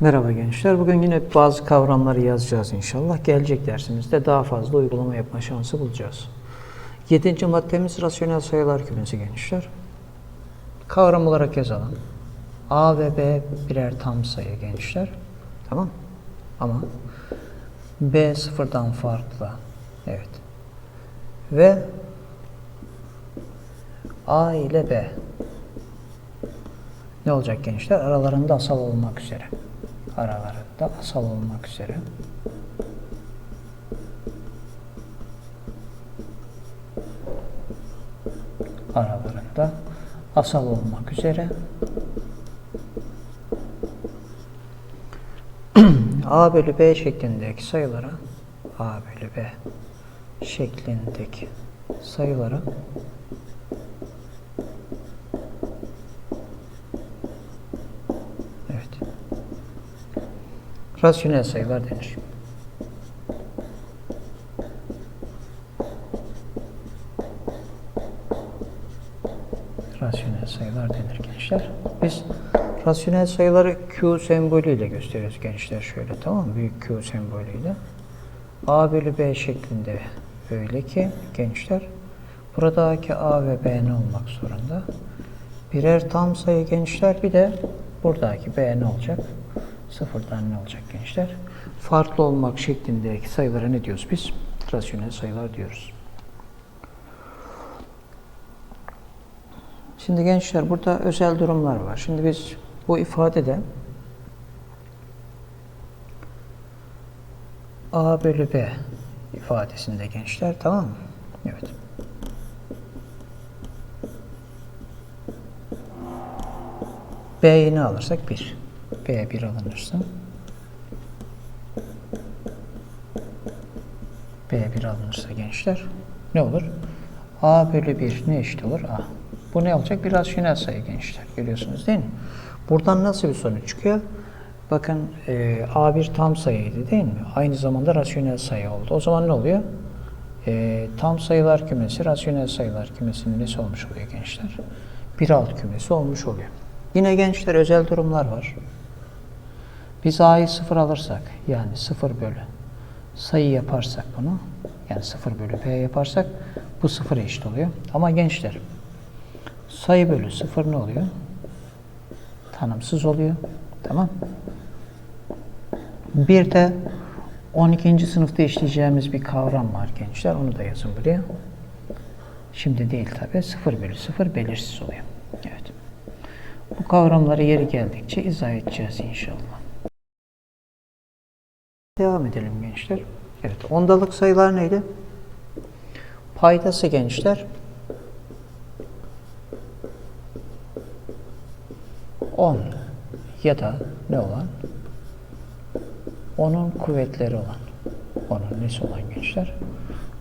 Merhaba gençler. Bugün yine bazı kavramları yazacağız inşallah. Gelecek dersimizde daha fazla uygulama yapma şansı bulacağız. Yedinci maddemiz rasyonel sayılar kümesi gençler. Kavram olarak yazalım. A ve B birer tam sayı gençler. Tamam Ama B sıfırdan farklı. Evet. Ve A ile B ne olacak gençler? Aralarında asal olmak üzere. Aralarında asal olmak üzere. Aralarında asal olmak üzere. A bölü B şeklindeki sayılara A bölü B şeklindeki sayılara Evet. Rasyonel sayılar denir. Rasyonel sayılar denir gençler. Biz rasyonel sayıları Q sembolüyle gösteriyoruz gençler şöyle tamam mı? Büyük Q sembolüyle. A bölü B şeklinde öyle ki gençler buradaki A ve B ne olmak zorunda? Birer tam sayı gençler bir de buradaki B ne olacak? Sıfırdan ne olacak gençler? Farklı olmak şeklindeki sayılara ne diyoruz biz? Rasyonel sayılar diyoruz. Şimdi gençler burada özel durumlar var. Şimdi biz bu ifadede A bölü B ifadesinde gençler tamam mı? Evet. B'yi ne alırsak 1. B 1 alınırsa B 1 alınırsa gençler ne olur? A bölü 1 ne eşit olur? A. Bu ne olacak? Bir rasyonel sayı gençler. Görüyorsunuz değil mi? Buradan nasıl bir sonuç çıkıyor? Bakın e, A1 tam sayıydı değil mi? Aynı zamanda rasyonel sayı oldu. O zaman ne oluyor? E, tam sayılar kümesi, rasyonel sayılar kümesinin nesi olmuş oluyor gençler? Bir alt kümesi olmuş oluyor. Yine gençler özel durumlar var. Biz A'yı sıfır alırsak, yani sıfır bölü sayı yaparsak bunu, yani sıfır bölü B yaparsak bu sıfır eşit oluyor. Ama gençler, sayı bölü sıfır ne oluyor? Tanımsız oluyor. Tamam. Bir de 12. sınıfta işleyeceğimiz bir kavram var gençler. Onu da yazın buraya. Şimdi değil tabi. 0 bölü 0 belirsiz oluyor. Evet. Bu kavramları yeri geldikçe izah edeceğiz inşallah. Devam edelim gençler. Evet. Ondalık sayılar neydi? Paydası gençler 10 ya da ne olan? Onun kuvvetleri olan. Onun nesi olan gençler?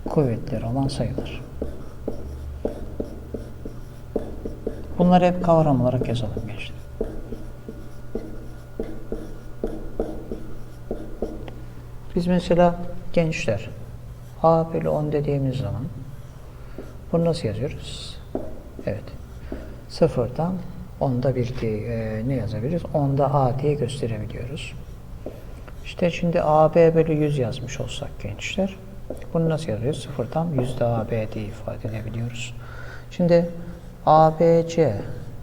Kuvvetleri olan sayılar. Bunları hep kavram olarak yazalım gençler. Biz mesela gençler A bölü 10 dediğimiz zaman bunu nasıl yazıyoruz? Evet. Sıfırdan onda bir diye e, ne yazabiliriz? Onda A diye gösterebiliyoruz. İşte şimdi AB bölü 100 yazmış olsak gençler. Bunu nasıl yazıyoruz? Sıfırdan yüzde AB diye ifade edebiliyoruz. Şimdi ABC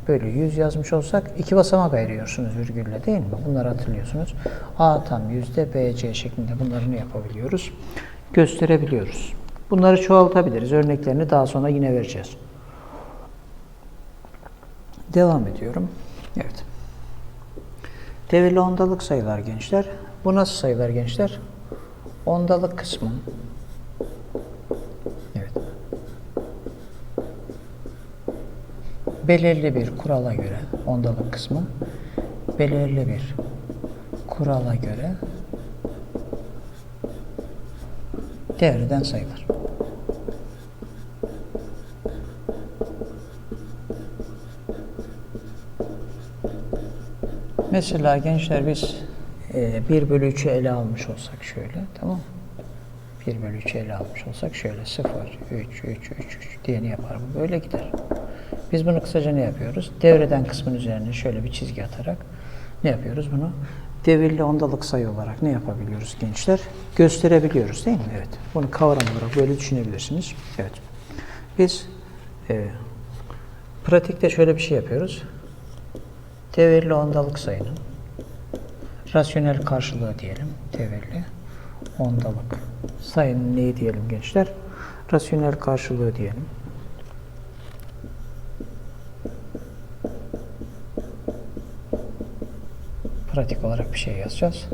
bölü 100 yazmış olsak iki basamak ayırıyorsunuz virgülle değil mi? Bunları hatırlıyorsunuz. A tam yüzde BC şeklinde bunları ne yapabiliyoruz? Gösterebiliyoruz. Bunları çoğaltabiliriz. Örneklerini daha sonra yine vereceğiz. Devam ediyorum. Evet. Devirli ondalık sayılar gençler. Bu nasıl sayılar gençler? Ondalık kısmı. Evet. Belirli bir kurala göre ondalık kısmı belirli bir kurala göre devreden sayılır. Mesela gençler biz e, 1 bölü 3'ü ele almış olsak şöyle tamam mı? 1 bölü 3'ü ele almış olsak şöyle 0, 3, 3, 3, 3 diye ne yapar bu? Böyle gider. Biz bunu kısaca ne yapıyoruz? Devreden kısmın üzerine şöyle bir çizgi atarak ne yapıyoruz bunu? devirli ondalık sayı olarak ne yapabiliyoruz gençler? Gösterebiliyoruz değil mi? Evet. Bunu kavram olarak böyle düşünebilirsiniz. Evet. Biz e, pratikte şöyle bir şey yapıyoruz. Devirli ondalık sayının rasyonel karşılığı diyelim. Devirli ondalık sayının neyi diyelim gençler? Rasyonel karşılığı diyelim. Pratik olarak bir şey yazacağız.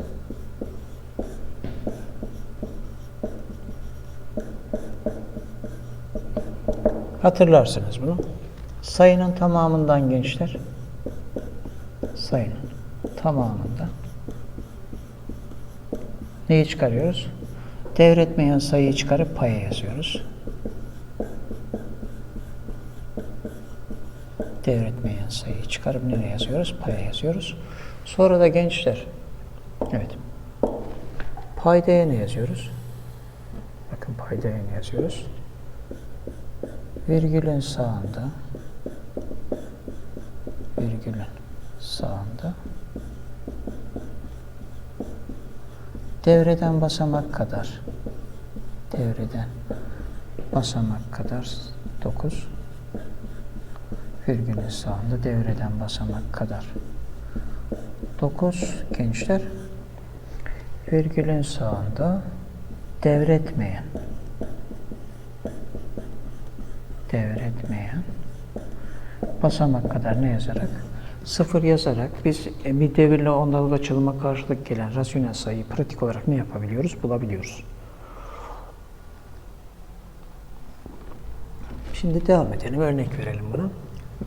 Hatırlarsınız bunu. Sayının tamamından gençler. Sayının tamamından neyi çıkarıyoruz? Devretmeyen sayıyı çıkarıp paya yazıyoruz. Devretmeyen sayıyı çıkarıp nereye yazıyoruz? Paya yazıyoruz. Sonra da gençler, evet, paydaya ne yazıyoruz? Bakın paydaya ne yazıyoruz? Virgülün sağında, virgülün sağında devreden basamak kadar devreden basamak kadar 9 virgülün sağında devreden basamak kadar 9 gençler virgülün sağında devretmeyen devretmeyen basamak kadar ne yazarak sıfır yazarak biz e, bir devirle ondalık açılıma karşılık gelen rasyonel sayıyı pratik olarak ne yapabiliyoruz? Bulabiliyoruz. Şimdi devam edelim. Örnek verelim buna.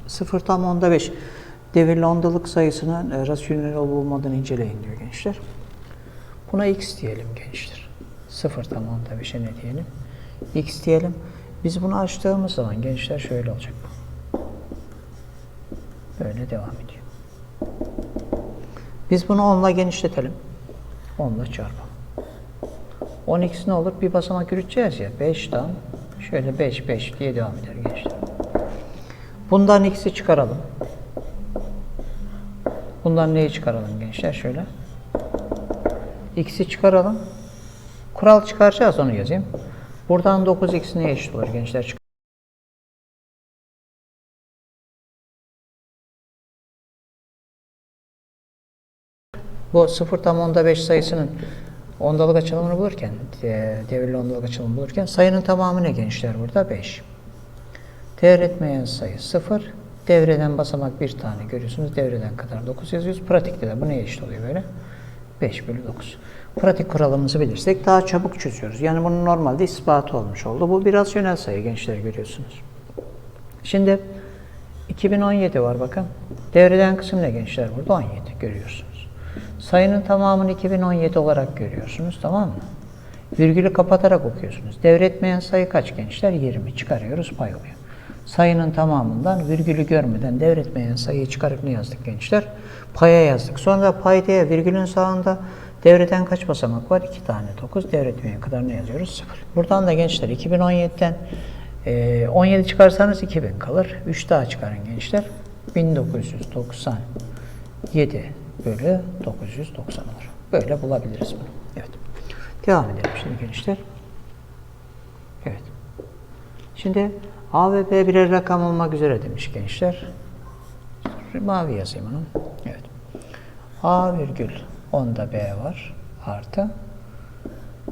0 tam onda 5. Devirli ondalık sayısının e, rasyonel olup olmadığını inceleyin diyor gençler. Buna x diyelim gençler. 0 tam onda 5'e ne diyelim? x diyelim. Biz bunu açtığımız zaman gençler şöyle olacak. Böyle devam ediyor. Biz bunu 10'la genişletelim. 10'la çarpalım. 10x ne olur? Bir basamak yürüteceğiz ya. 5'ten şöyle 5 5 diye devam eder gençler. Bundan x'i çıkaralım. Bundan neyi çıkaralım gençler? Şöyle. x'i çıkaralım. Kural çıkaracağız onu yazayım. Buradan 9x neye eşit olur gençler? Bu 0 tam onda 5 sayısının ondalık açılımını bulurken, e, devirli ondalık açılımını bulurken sayının tamamı ne gençler burada? 5. Devretmeyen sayı 0. Devreden basamak bir tane görüyorsunuz. Devreden kadar 9 yazıyoruz. Pratikte de bu neye eşit oluyor böyle? 5 bölü 9. Pratik kuralımızı bilirsek daha çabuk çözüyoruz. Yani bunun normalde ispatı olmuş oldu. Bu bir rasyonel sayı gençler görüyorsunuz. Şimdi 2017 var bakın. Devreden kısım ne gençler burada? 17 görüyorsunuz. Sayının tamamını 2017 olarak görüyorsunuz tamam mı? Virgülü kapatarak okuyorsunuz. Devretmeyen sayı kaç gençler? 20 çıkarıyoruz pay oluyor. Sayının tamamından virgülü görmeden devretmeyen sayıyı çıkarıp ne yazdık gençler? Paya yazdık. Sonra paydaya virgülün sağında devreden kaç basamak var? 2 tane 9. Devretmeyen kadar ne yazıyoruz? 0. Buradan da gençler 2017'den e, 17 çıkarsanız 2000 kalır. 3 daha çıkarın gençler. 1997 bölü 990 olur. Böyle bulabiliriz bunu. Evet. Devam edelim şimdi gençler. Evet. Şimdi A ve B birer rakam olmak üzere demiş gençler. Mavi yazayım onu. Evet. A virgül onda B var. Artı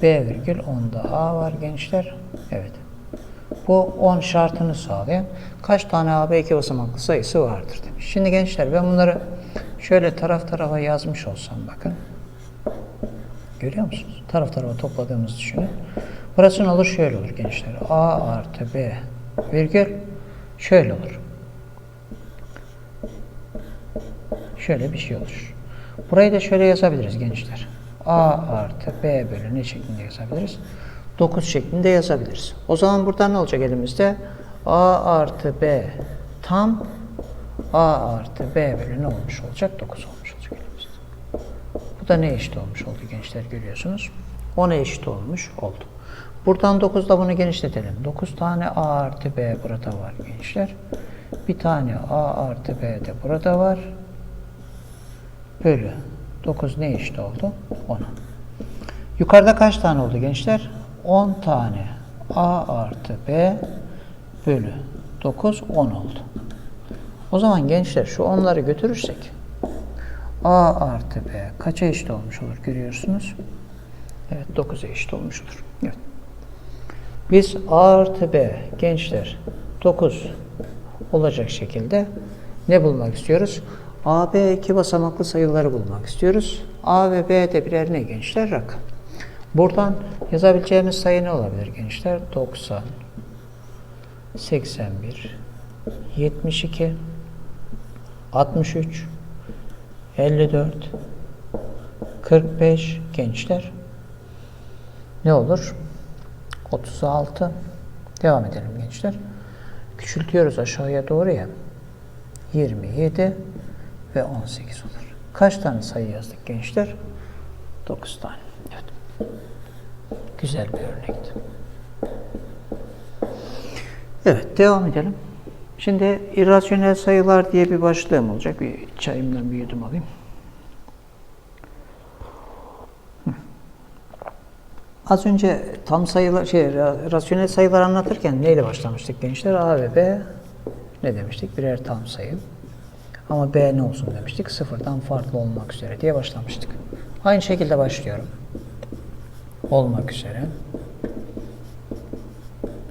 B virgül onda A var gençler. Evet. Bu 10 şartını sağlayan kaç tane AB iki basamaklı sayısı vardır demiş. Şimdi gençler ben bunları şöyle taraf tarafa yazmış olsam bakın. Görüyor musunuz? Taraf tarafa topladığımızı düşünün. Burası ne olur? Şöyle olur gençler. A artı B virgül şöyle olur. Şöyle bir şey olur. Burayı da şöyle yazabiliriz gençler. A artı B bölü ne şeklinde yazabiliriz? 9 şeklinde yazabiliriz. O zaman burada ne olacak elimizde? A artı B tam A artı B bölü ne olmuş olacak? 9 olmuş olacak elimizde. Bu da ne eşit olmuş oldu gençler görüyorsunuz. 10'a eşit olmuş oldu. Buradan 9'da bunu genişletelim. 9 tane A artı B burada var gençler. Bir tane A artı B de burada var. Bölü 9 ne eşit oldu? 10'a. Yukarıda kaç tane oldu gençler? 10 tane. A artı B bölü 9 10 oldu. O zaman gençler şu onları götürürsek A artı B kaça eşit olmuş olur görüyorsunuz? Evet 9'a eşit olmuştur. Evet. Biz A artı B gençler 9 olacak şekilde ne bulmak istiyoruz? A, B iki basamaklı sayıları bulmak istiyoruz. A ve B de birer ne gençler? Rakam. Buradan yazabileceğimiz sayı ne olabilir gençler? 90, 81, 72, 63, 54, 45 gençler. Ne olur? 36. Devam edelim gençler. Küçültüyoruz aşağıya doğru ya. 27 ve 18 olur. Kaç tane sayı yazdık gençler? 9 tane. Evet. Güzel bir örnekti. Evet, devam edelim. Şimdi irrasyonel sayılar diye bir başlığım olacak. Bir çayımdan bir yudum alayım. Az önce tam sayılar, şey, ra- rasyonel sayılar anlatırken neyle başlamıştık gençler? A ve B ne demiştik? Birer tam sayı. Ama B ne olsun demiştik? Sıfırdan farklı olmak üzere diye başlamıştık. Aynı şekilde başlıyorum. Olmak üzere.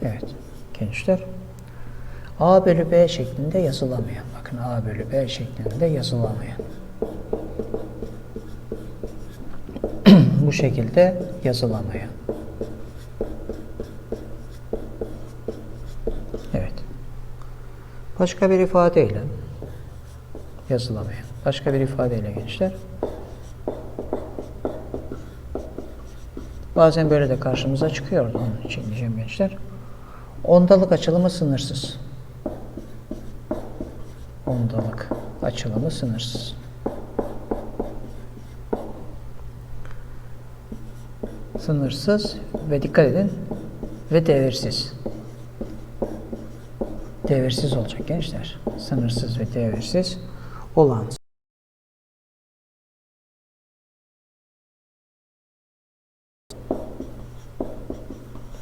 Evet gençler. A bölü B şeklinde yazılamayan. Bakın A bölü B şeklinde yazılamayan. Bu şekilde yazılamayan. Evet. Başka bir ifadeyle yazılamayan. Başka bir ifadeyle gençler. Bazen böyle de karşımıza çıkıyordu. Onun için diyeceğim gençler. Ondalık açılımı sınırsız. Ondalık açılımı sınırsız. Sınırsız ve dikkat edin ve devirsiz. Devirsiz olacak gençler. Sınırsız ve devirsiz olan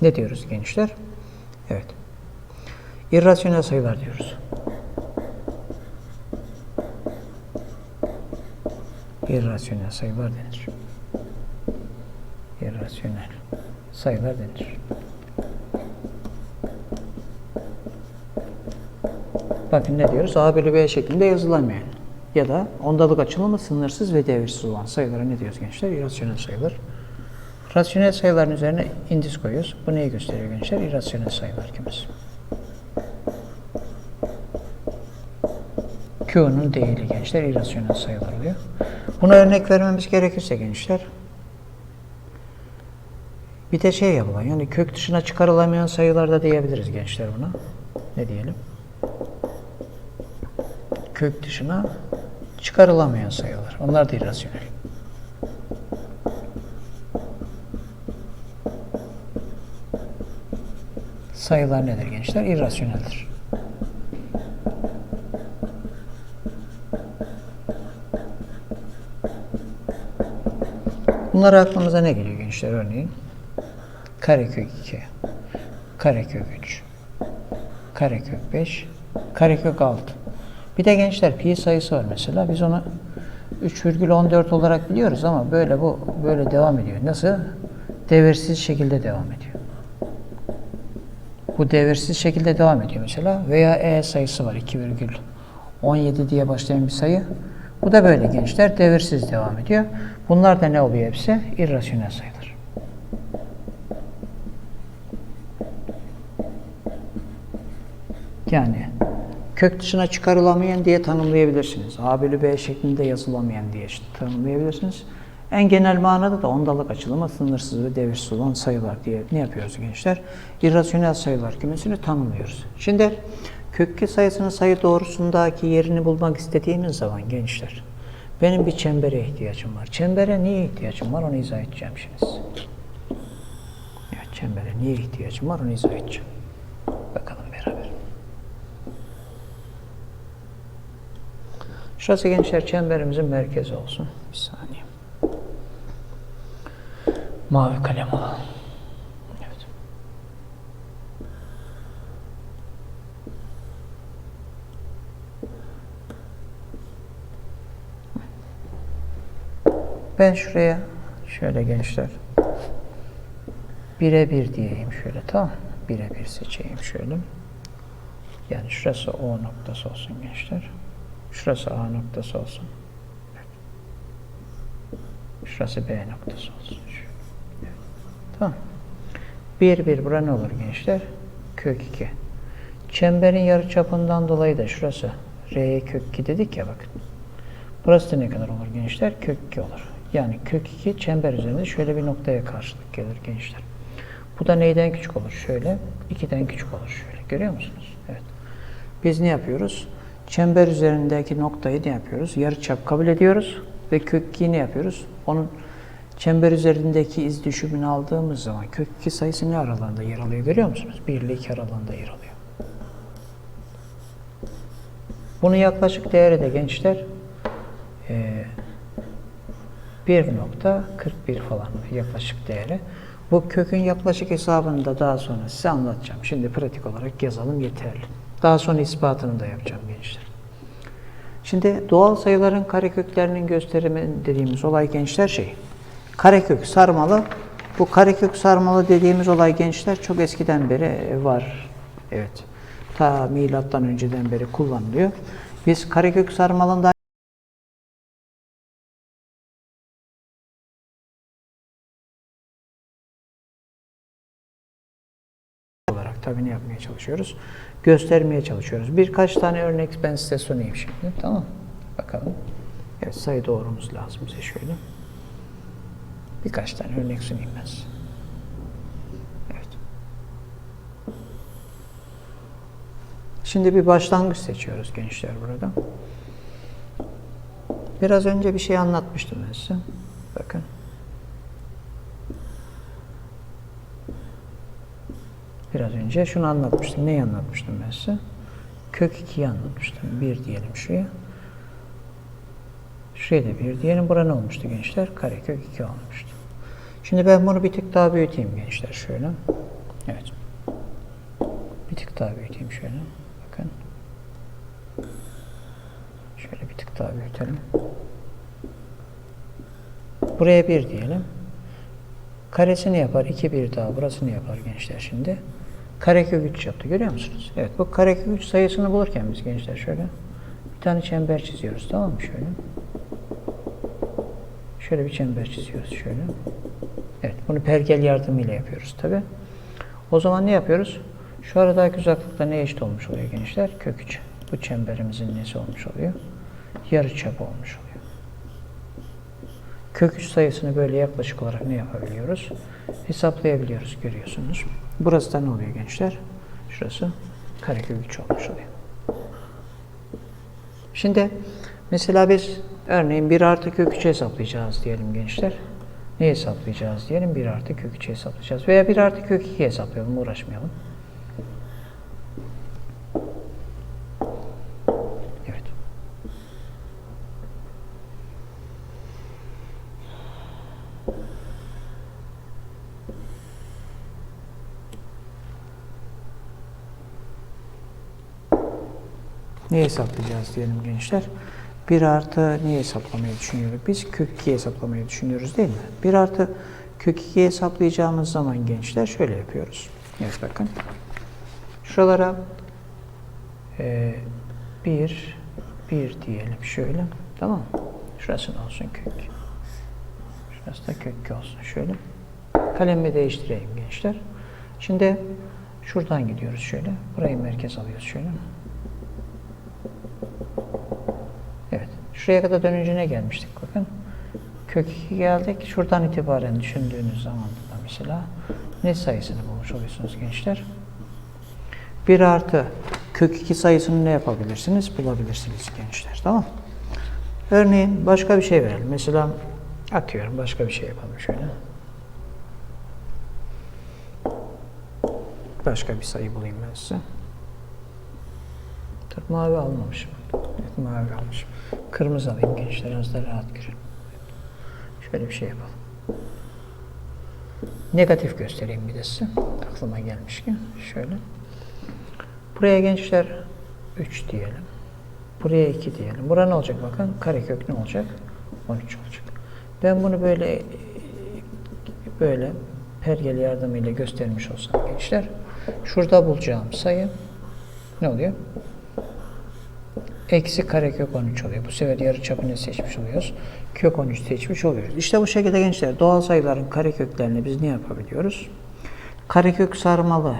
Ne diyoruz gençler? Evet. İrrasyonel sayılar diyoruz. İrrasyonel sayılar denir. İrrasyonel sayılar denir. Bakın ne diyoruz? A bölü B şeklinde yazılamayan ya da ondalık açılımı sınırsız ve devirsiz olan sayılara ne diyoruz gençler? İrrasyonel sayılar. Rasyonel sayıların üzerine indis koyuyoruz. Bu neyi gösteriyor gençler? İrrasyonel sayılar kümesi. Q'nun değili gençler irrasyonel sayılar oluyor. Buna örnek vermemiz gerekirse gençler bir de şey yapılan yani kök dışına çıkarılamayan sayılar da diyebiliriz gençler buna. Ne diyelim? Kök dışına çıkarılamayan sayılar. Onlar da irrasyonel. Sayılar nedir gençler? İrrasyoneldir. Bunlar aklımıza ne geliyor gençler örneğin? Karekök 2, karekök 3, karekök 5, karekök 6. Bir de gençler pi sayısı var mesela. Biz onu 3,14 olarak biliyoruz ama böyle bu böyle devam ediyor. Nasıl? Devirsiz şekilde devam ediyor. Bu devirsiz şekilde devam ediyor mesela. Veya e sayısı var 2,17 diye başlayan bir sayı. Bu da böyle gençler devirsiz devam ediyor. Bunlar da ne oluyor hepsi? İrrasyonel sayılar. Yani kök dışına çıkarılamayan diye tanımlayabilirsiniz. A bölü B şeklinde yazılamayan diye tanımlayabilirsiniz. En genel manada da ondalık açılımı sınırsız ve devirsiz olan sayılar diye ne yapıyoruz gençler? İrrasyonel sayılar kümesini tanımlıyoruz. Şimdi kökü sayısının sayı doğrusundaki yerini bulmak istediğimiz zaman gençler benim bir çembere ihtiyacım var. Çembere niye ihtiyacım var onu izah edeceğim şimdi. Evet, çembere niye ihtiyacım var onu izah edeceğim. Bakalım beraber. Şurası gençler çemberimizin merkezi olsun. Bir saniye. Mavi kalem alalım. Ben şuraya şöyle gençler birebir diyeyim şöyle tamam? Birebir seçeyim şöyle. Yani şurası O noktası olsun gençler. Şurası A noktası olsun. Şurası B noktası olsun. Tamam. 1 1 bura ne olur gençler? Kök 2. Çemberin yarıçapından dolayı da şurası R'ye kök 2 dedik ya bakın. Burası da ne kadar olur gençler? Kök 2 olur. Yani kök 2 çember üzerinde şöyle bir noktaya karşılık gelir gençler. Bu da neyden küçük olur? Şöyle. 2'den küçük olur şöyle. Görüyor musunuz? Evet. Biz ne yapıyoruz? Çember üzerindeki noktayı ne yapıyoruz? Yarıçap kabul ediyoruz ve kök 2'yi ne yapıyoruz? Onun çember üzerindeki iz düşümünü aldığımız zaman kök 2 sayısı ne aralığında yer alıyor görüyor musunuz? 1 ile 2 aralığında yer alıyor. Bunun yaklaşık değeri de gençler eee 1.41 falan yaklaşık değeri. Bu kökün yaklaşık hesabını da daha sonra size anlatacağım. Şimdi pratik olarak yazalım yeterli. Daha sonra ispatını da yapacağım gençler. Şimdi doğal sayıların kareköklerinin gösterimi dediğimiz olay gençler şey. Karekök sarmalı. Bu karekök sarmalı dediğimiz olay gençler çok eskiden beri var. Evet. Ta milattan önceden beri kullanılıyor. Biz karekök sarmalında tabii ne yapmaya çalışıyoruz? Göstermeye çalışıyoruz. Birkaç tane örnek ben size sunayım şimdi. Tamam Bakalım. Evet sayı doğrumuz lazım bize şöyle. Birkaç tane örnek sunayım ben size. Evet. Şimdi bir başlangıç seçiyoruz gençler burada. Biraz önce bir şey anlatmıştım ben size. Bakın. Biraz önce şunu anlatmıştım. Neyi anlatmıştım ben size? Kök 2'yi anlatmıştım. 1 diyelim şuraya. Şuraya da 1 diyelim. Bura ne olmuştu gençler? Karekök 2 olmuştu. Şimdi ben bunu bir tık daha büyüteyim gençler şöyle. Evet. Bir tık daha büyüteyim şöyle. Bakın. Şöyle bir tık daha büyütelim. Buraya 1 diyelim. Karesini yapar. 2 bir daha. Burasını yapar gençler şimdi. Karekök 3 yaptı. Görüyor musunuz? Evet. Bu karekök 3 sayısını bulurken biz gençler şöyle bir tane çember çiziyoruz. Tamam mı? Şöyle. Şöyle bir çember çiziyoruz. Şöyle. Evet. Bunu pergel yardımıyla yapıyoruz tabi. O zaman ne yapıyoruz? Şu aradaki uzaklıkta ne eşit olmuş oluyor gençler? Kök 3. Bu çemberimizin nesi olmuş oluyor? Yarıçap olmuş oluyor. Kök 3 sayısını böyle yaklaşık olarak ne yapabiliyoruz? Hesaplayabiliyoruz görüyorsunuz. Burası da ne oluyor gençler? Şurası karekök 3 olmuş oluyor. Şimdi mesela biz örneğin 1 artı kök 3 hesaplayacağız diyelim gençler. Ne hesaplayacağız diyelim? 1 artı kök 3 hesaplayacağız. Veya 1 artı kök 2 hesaplayalım uğraşmayalım. Evet. Ne hesaplayacağız diyelim gençler? 1 artı neyi hesaplamayı düşünüyoruz? Biz kök 2 hesaplamayı düşünüyoruz değil mi? 1 artı kök 2 hesaplayacağımız zaman gençler şöyle yapıyoruz. Evet bakın. Şuralara 1, 1 diyelim şöyle. Tamam mı? Şurası ne olsun kök. Şurası da kök 2 olsun şöyle. Kalemi değiştireyim gençler. Şimdi şuradan gidiyoruz şöyle. Burayı merkez alıyoruz şöyle. Evet. Şuraya kadar dönünce ne gelmiştik bakın. Kök 2 geldik. Şuradan itibaren düşündüğünüz zaman da mesela ne sayısını bulmuş oluyorsunuz gençler? 1 artı kök 2 sayısını ne yapabilirsiniz? Bulabilirsiniz gençler. Tamam Örneğin başka bir şey verelim. Mesela atıyorum başka bir şey yapalım şöyle. Başka bir sayı bulayım ben size. Tabii mavi almamışım. Evet, mavi almışım. Kırmızı alayım gençler az da rahat görelim. Şöyle bir şey yapalım. Negatif göstereyim bir de size. Aklıma gelmişken. Şöyle. Buraya gençler 3 diyelim. Buraya 2 diyelim. Bura ne olacak bakın? Karekök ne olacak? 13 olacak. Ben bunu böyle böyle pergel yardımıyla göstermiş olsam gençler. Şurada bulacağım sayı ne oluyor? Eksi karekök 13 oluyor. Bu sefer yarı çapını seçmiş oluyoruz. Kök 13 seçmiş oluyoruz. İşte bu şekilde gençler doğal sayıların kareköklerini biz ne yapabiliyoruz? Karekök sarmalı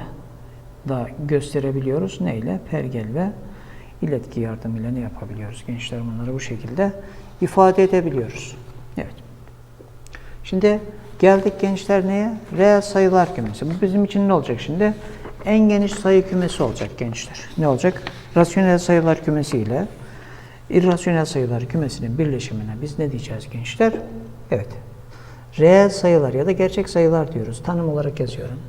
da gösterebiliyoruz. Neyle? Pergel ve iletki yardımıyla ne yapabiliyoruz? Gençler bunları bu şekilde ifade edebiliyoruz. Evet. Şimdi geldik gençler neye? Reel sayılar kümesi. Bu bizim için ne olacak şimdi? En geniş sayı kümesi olacak gençler. Ne olacak? Rasyonel sayılar kümesi ile irrasyonel sayılar kümesinin birleşimine biz ne diyeceğiz gençler? Evet. Reel sayılar ya da gerçek sayılar diyoruz. Tanım olarak yazıyorum.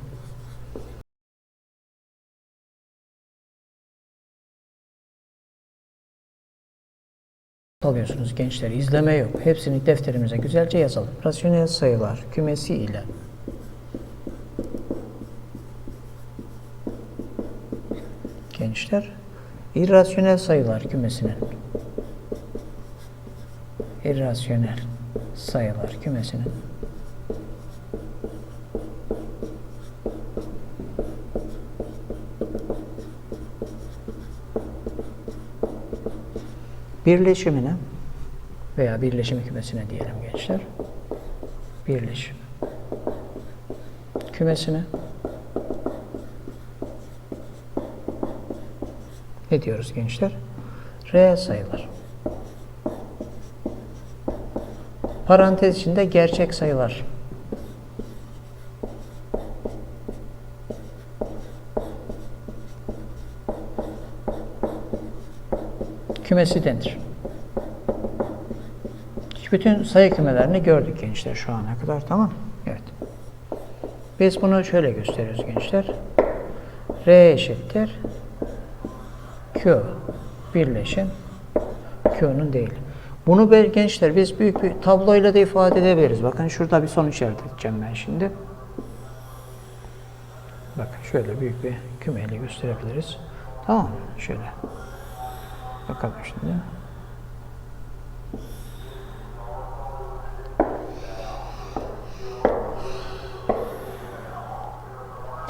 alıyorsunuz gençler. İzleme yok. Hepsini defterimize güzelce yazalım. Rasyonel sayılar kümesi ile gençler. İrrasyonel sayılar kümesinin irrasyonel sayılar kümesinin birleşimine veya birleşim kümesine diyelim gençler. Birleşim kümesine ne diyoruz gençler? Reel sayılar. Parantez içinde gerçek sayılar. Kümesi denir. Bütün sayı kümelerini gördük gençler şu ana kadar tamam Evet. Biz bunu şöyle gösteriyoruz gençler. R eşittir Q birleşim Q'nun değil. Bunu be- gençler biz büyük bir tabloyla da ifade edebiliriz. Bakın şurada bir sonuç elde edeceğim ben şimdi. Bakın şöyle büyük bir kümeyle gösterebiliriz. Tamam mı? Şöyle. Bakalım şimdi.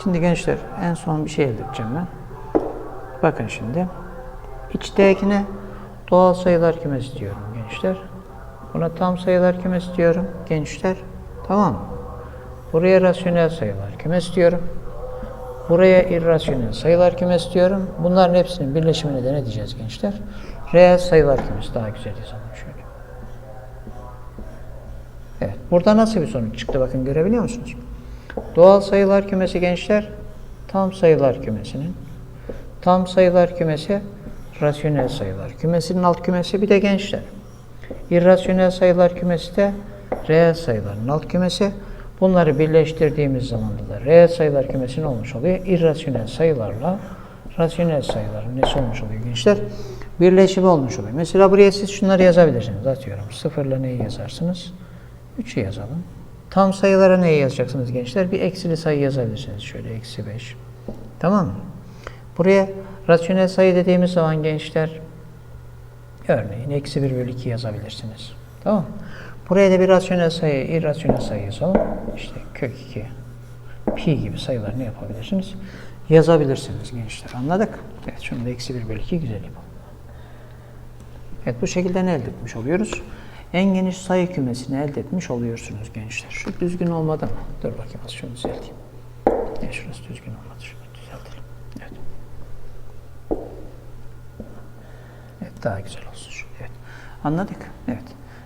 Şimdi gençler en son bir şey elde edeceğim ben. Bakın şimdi. İçtekine doğal sayılar kümesi diyorum gençler. Buna tam sayılar kümesi diyorum gençler. Tamam? Buraya rasyonel sayılar kümesi diyorum. Buraya irrasyonel sayılar kümesi diyorum. Bunların hepsinin birleşimine de ne diyeceğiz gençler? Reel sayılar kümesi daha güzel yazalım şöyle. Evet. Burada nasıl bir sonuç çıktı bakın görebiliyor musunuz? Doğal sayılar kümesi gençler tam sayılar kümesinin tam sayılar kümesi rasyonel sayılar kümesinin alt kümesi bir de gençler. İrrasyonel sayılar kümesi de reel sayıların alt kümesi. Bunları birleştirdiğimiz zaman da reel sayılar kümesi ne olmuş oluyor? İrrasyonel sayılarla rasyonel sayıların nesi olmuş oluyor gençler? Birleşimi olmuş oluyor. Mesela buraya siz şunları yazabilirsiniz. Atıyorum sıfırla neyi yazarsınız? 3'ü yazalım. Tam sayılara neyi yazacaksınız gençler? Bir eksili sayı yazabilirsiniz. Şöyle eksi 5. Tamam mı? Buraya rasyonel sayı dediğimiz zaman gençler örneğin eksi 1 bölü 2 yazabilirsiniz. Tamam? Buraya da bir rasyonel sayı, irrasyonel sayı yazalım. İşte kök 2, pi gibi sayılar ne yapabilirsiniz? Yazabilirsiniz gençler. Anladık? Evet şunu da eksi 1 bölü 2 güzel yapalım. Evet bu şekilde ne elde etmiş oluyoruz? En geniş sayı kümesini elde etmiş oluyorsunuz gençler. Şu düzgün olmadı mı? Dur bakayım şunu düzelteyim. Evet, şurası düzgün olmadı. Şunu düzeltelim. Evet. Evet daha güzel olsun. Evet. Anladık. Evet.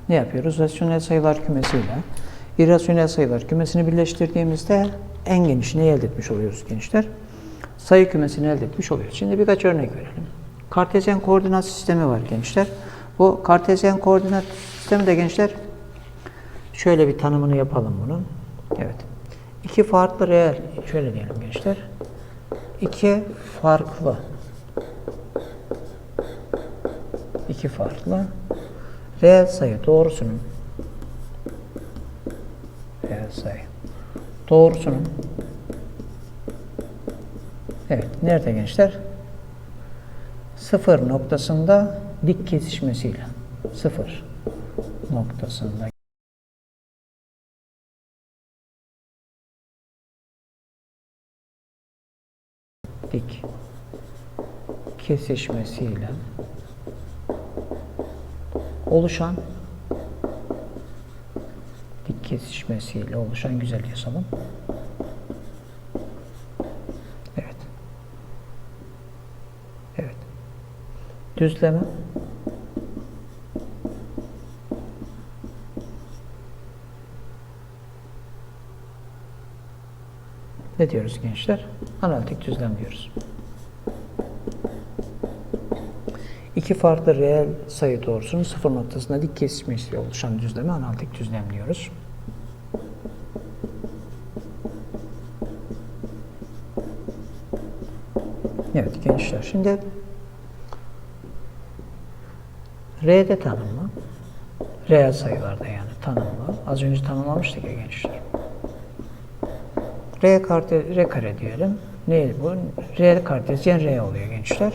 Ne yapıyoruz? Rasyonel sayılar kümesiyle irrasyonel sayılar kümesini birleştirdiğimizde en genişini elde etmiş oluyoruz gençler. Sayı kümesini elde etmiş oluyoruz. Şimdi birkaç örnek verelim. Kartezyen koordinat sistemi var gençler. Bu kartezyen koordinat sistemi de gençler şöyle bir tanımını yapalım bunun. Evet. İki farklı reel, şöyle diyelim gençler. İki farklı iki farklı. Reel sayı doğrusunun. Reel sayı doğrusunun. Evet, nerede gençler? Sıfır noktasında dik kesişmesiyle. Sıfır noktasında. Dik kesişmesiyle oluşan dik kesişmesiyle oluşan güzel yazalım. Evet. Evet. Düzleme. Ne diyoruz gençler? Analitik düzlem diyoruz. İki farklı reel sayı doğrusunun sıfır noktasında dik kesişmesiyle oluşan düzleme analitik düzlem diyoruz. Evet gençler şimdi R'de tanımlı. Reel sayılarda yani tanımlı. Az önce tanımlamıştık ya gençler. R, karte, R kare diyelim. Ne bu? R kartezyen R oluyor gençler.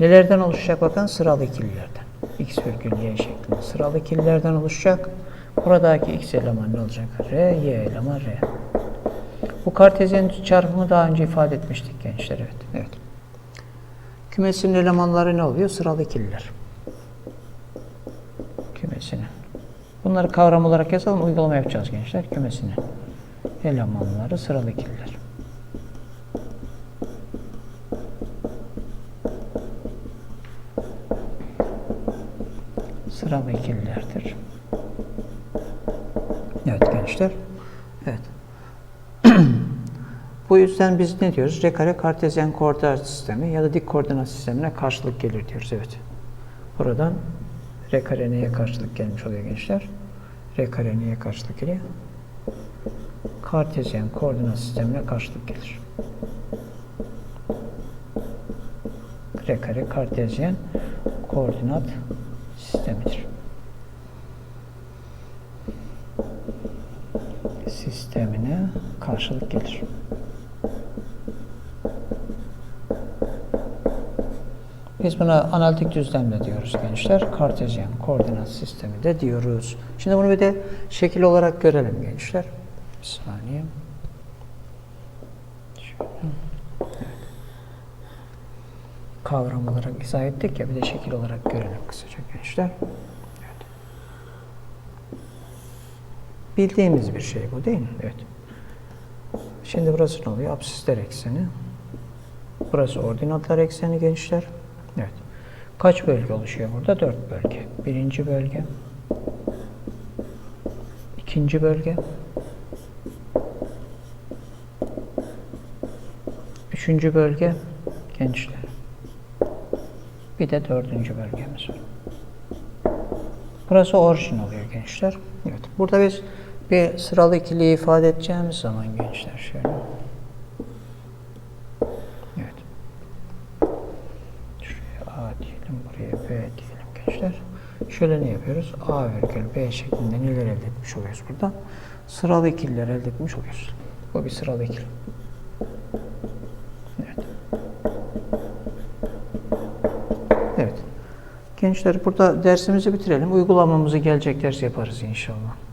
Nelerden oluşacak bakın? Sıralı ikililerden. X virgül Y şeklinde sıralı ikililerden oluşacak. Buradaki X eleman ne olacak? R, Y eleman R. Bu kartezyen çarpımı daha önce ifade etmiştik gençler. Evet. evet. Kümesinin elemanları ne oluyor? Sıralı ikililer. Kümesinin. Bunları kavram olarak yazalım. Uygulama yapacağız gençler. Kümesinin elemanları sıralı ikililer. Sıralı ikililerdir. Evet gençler. Evet. Bu yüzden biz ne diyoruz? R kare kartezyen koordinat sistemi ya da dik koordinat sistemine karşılık gelir diyoruz. Evet. Buradan R kare neye karşılık gelmiş oluyor gençler? R kare neye karşılık geliyor? Kartezyen koordinat sistemine karşılık gelir. R kare kartezyen koordinat sistemidir. Sistemine karşılık gelir. Biz buna analitik düzlemde diyoruz gençler. Kartezyen koordinat sistemi de diyoruz. Şimdi bunu bir de şekil olarak görelim gençler. Bir saniye. Kavram olarak izah ettik ya bir de şekil olarak görelim kısaca gençler. Evet. Bildiğimiz bir şey bu değil mi? Evet. Şimdi burası ne oluyor? Absisler ekseni. Burası ordinatlar ekseni gençler. Evet. Kaç bölge oluşuyor burada? Dört bölge. Birinci bölge. ikinci bölge. Üçüncü bölge gençler. Bir de dördüncü bölgemiz var. Burası orijin oluyor gençler. Evet. Burada biz bir sıralı ikiliyi ifade edeceğimiz zaman gençler şöyle. Evet. Şuraya A diyelim, buraya B diyelim gençler. Şöyle ne yapıyoruz? A virgül B şeklinde neler elde etmiş oluyoruz burada? Sıralı ikililer elde etmiş oluyoruz. Bu bir sıralı ikili. Evet. Evet. Gençler burada dersimizi bitirelim. Uygulamamızı gelecek ders yaparız inşallah.